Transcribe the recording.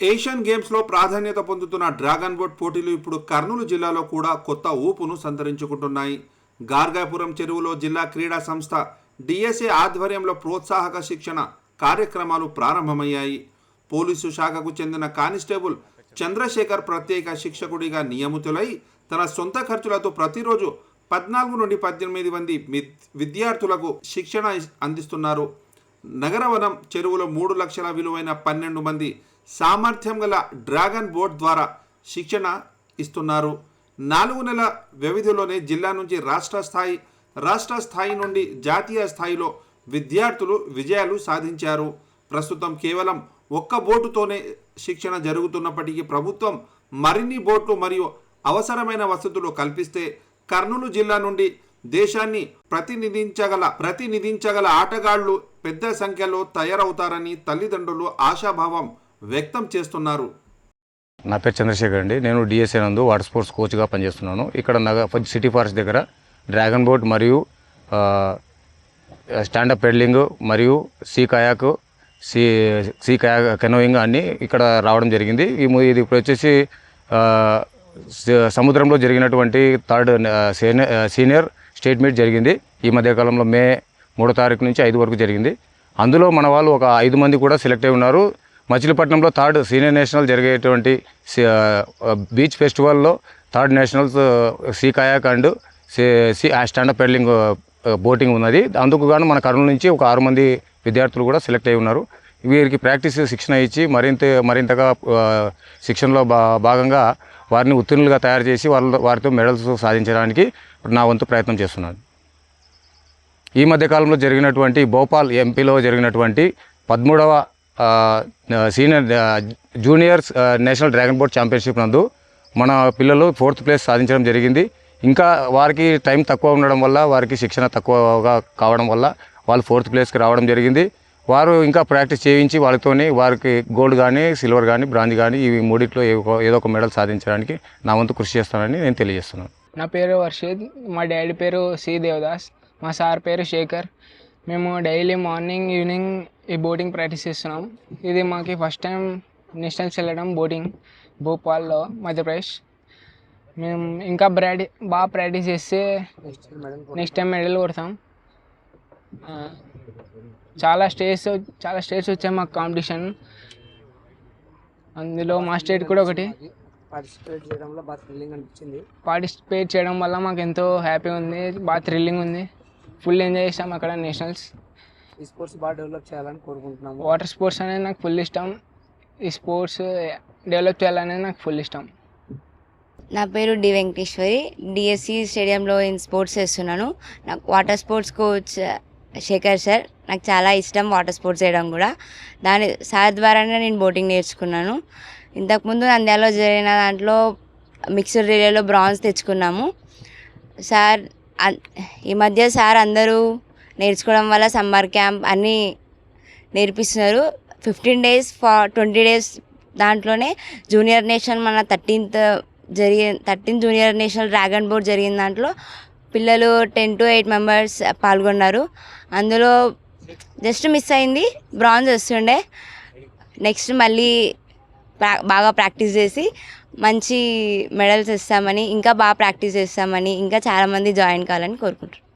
Asian గేమ్స్లో ప్రాధాన్యత పొందుతున్న డ్రాగన్ బోట్ పోటీలు ఇప్పుడు కర్నూలు జిల్లాలో కూడా కొత్త ఊపును సంతరించుకుంటున్నాయి. గార్గాపురం చెరువులో జిల్లా క్రీడా సంస్థ డిఎస్ఏ ఆధ్వర్యంలో ప్రోత్సాహక శిక్షణ కార్యక్రమాలు ప్రారంభమయ్యాయి. పోలీసు శాఖకు చెందిన కానిస్టేబుల్ చంద్రశేఖర్ ప్రత్యేక శిక్షకుడిగా నియమితులై తన సొంత ఖర్చులతో ప్రతిరోజు పద్నాలుగు నుండి పద్దెనిమిది మంది విద్యార్థులకు శిక్షణ అందిస్తున్నారు. నగరవనం చెరువులో మూడు లక్షల విలువైన పన్నెండు మంది సామర్థ్యం గల డ్రాగన్ బోట్ ద్వారా శిక్షణ ఇస్తున్నారు. నాలుగు నెలల వ్యవధిలోనే జిల్లా నుంచి రాష్ట్ర స్థాయి రాష్ట్ర స్థాయి నుండి జాతీయ స్థాయిలో విద్యార్థులు విజయాలు సాధించారు. ప్రస్తుతం కేవలం ఒక్క బోటుతోనే శిక్షణ జరుగుతున్నప్పటికీ ప్రభుత్వం మరిన్ని బోట్లు మరియు అవసరమైన వసతులు కల్పిస్తే కర్నూలు జిల్లా నుండి దేశాన్ని ప్రతినిధించగల ప్రతినిధించగల ఆటగాళ్ళు పెద్ద సంఖ్యలో తయారవుతారని తల్లిదండ్రులు ఆశాభావం వ్యక్తం చేస్తున్నారు. నా పేరు చంద్రశేఖర్ అండి. నేను డిఎస్ఏ నందు వాటర్ స్పోర్ట్స్ కోచ్గా పనిచేస్తున్నాను. ఇక్కడ నగ సిటీ ఫారెస్ట్ దగ్గర డ్రాగన్ బోట్ మరియు స్టాండప్ పెడ్లింగ్ మరియు sea kayak sea sea kayak canoeing అన్నీ ఇక్కడ రావడం జరిగింది. ఈ ఇది ఇప్పుడు వచ్చేసి సముద్రంలో జరిగినటువంటి third senior senior state meet జరిగింది. ఈ మధ్యకాలంలో మే మూడో తారీఖు నుంచి ఐదు వరకు జరిగింది. అందులో మన వాళ్ళు ఒక ఐదు మంది కూడా సెలెక్ట్ అయి ఉన్నారు. మచిలీపట్నంలో థర్డ్ సీనియర్ నేషనల్ జరిగేటువంటి beach ఫెస్టివల్లో third nationals sea kayak and sea stand up paddling boating ఉన్నది. అందుకు గాను మన కర్నూలు నుంచి ఒక ఆరు మంది విద్యార్థులు కూడా సెలెక్ట్ అయి ఉన్నారు. వీరికి ప్రాక్టీస్ శిక్షణ ఇచ్చి మరింత మరింతగా శిక్షణలో భాగంగా వారిని ఉత్తీర్ణులుగా తయారు చేసి వాళ్ళ వారితో మెడల్స్ సాధించడానికి నా వంతు ప్రయత్నం చేస్తున్నాను. ఈ మధ్యకాలంలో జరిగినటువంటి భోపాల్ ఎంపీలో జరిగినటువంటి పదమూడవ senior juniors national dragon board championship నందు మన పిల్లలు ఫోర్త్ ప్లేస్ సాధించడం జరిగింది. ఇంకా వారికి టైం తక్కువ ఉండడం వల్ల వారికి శిక్షణ తక్కువగా కావడం వల్ల వాళ్ళు ఫోర్త్ ప్లేస్కి రావడం జరిగింది. వారు ఇంకా ప్రాక్టీస్ చేయించి వాళ్ళతోనే వారికి గోల్డ్ కానీ సిల్వర్ కానీ బ్రాంజ్ కానీ ఇవి మూడిట్లో ఏదో ఒక మెడల్ సాధించడానికి నా వంతు కృషి చేస్తానని నేను తెలియజేస్తున్నాను. నా పేరు వర్షిద్ మా డాడీ పేరు సి దేవదాస్ మా సార్ పేరు శేఖర్. మేము డైలీ మార్నింగ్ ఈవినింగ్ ఈ బోటింగ్ ప్రాక్టీస్ చేస్తున్నాం. ఇది మాకు ఫస్ట్ టైం నేషనల్స్ వెళ్ళడం బోటింగ్ భోపాల్లో మధ్యప్రదేశ్. మేము ఇంకా ప్రాక్టీ బాగా ప్రాక్టీస్ చేస్తే నెక్స్ట్ టైం మెడల్ కొడతాం. చాలా స్టేట్స్ చాలా స్టేట్స్ వచ్చాయి మాకు కాంపిటీషన్. అందులో మా స్టేట్ కూడా ఒకటి. పార్టిసిపేట్ చేయడంలో బాగా థ్రిల్లింగ్ అనిపించింది. పార్టిసిపేట్ చేయడం వల్ల మాకు ఎంతో హ్యాపీగా ఉంది బాగా థ్రిల్లింగ్ ఉంది. ఫుల్ ఎంజాయ్ చేసాం అక్కడ నేషనల్స్. ఈ స్పోర్ట్స్ బాగా డెవలప్ చేయాలని కోరుకుంటున్నాము. వాటర్ స్పోర్ట్స్ అనేది నాకు ఫుల్ ఇష్టం. ఈ స్పోర్ట్స్ డెవలప్ చేయాలనేది నాకు ఫుల్ ఇష్టం. నా పేరు డి వెంకటేశ్వరి. డిఎస్సి స్టేడియంలో నేను స్పోర్ట్స్ చేస్తున్నాను. నాకు water sports coach Shekhar sir నాకు చాలా ఇష్టం వాటర్ స్పోర్ట్స్ చేయడం కూడా. దాని సార్ ద్వారానే నేను బోటింగ్ నేర్చుకున్నాను. ఇంతకుముందు నంద్యాలలో జరిగిన దాంట్లో మిక్స్డ్ రిలేలో బ్రాంజ్ తెచ్చుకున్నాము. సార్ ఈ మధ్య సార్ అందరూ నేర్చుకోవడం వల్ల సమ్మర్ క్యాంప్ అన్నీ నేర్పిస్తున్నారు. ఫిఫ్టీన్ డేస్ ఫా ట్వంటీ డేస్ దాంట్లోనే జూనియర్ నేషనల్ మన థర్టీన్త్ జరిగే thirteen junior national dragon board జరిగిన దాంట్లో పిల్లలు టెన్ టు ఎయిట్ మెంబర్స్ పాల్గొన్నారు. అందులో జస్ట్ మిస్ అయింది. బ్రాంజ్ వస్తుండే. నెక్స్ట్ మళ్ళీ ప్రా- బాగా ప్రాక్టీస్ చేసి మంచి మెడల్స్ ఇస్తామని ఇంకా బాగా ప్రాక్టీస్ చేస్తామని ఇంకా చాలామంది జాయిన్ కావాలని కోరుకుంటున్నాను